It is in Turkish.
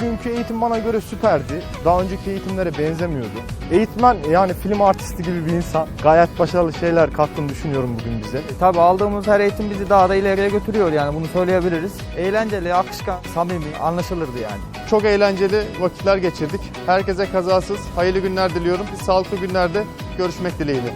Bugünkü eğitim bana göre süperdi. Daha önceki eğitimlere benzemiyordu. Eğitmen yani film artisti gibi bir insan. Gayet başarılı şeyler kattığını düşünüyorum bugün bize. E, Tabii aldığımız her eğitim bizi daha da ileriye götürüyor yani bunu söyleyebiliriz. Eğlenceli, akışkan, samimi, anlaşılırdı yani. Çok eğlenceli vakitler geçirdik. Herkese kazasız hayırlı günler diliyorum. Sağlıklı günlerde görüşmek dileğiyle.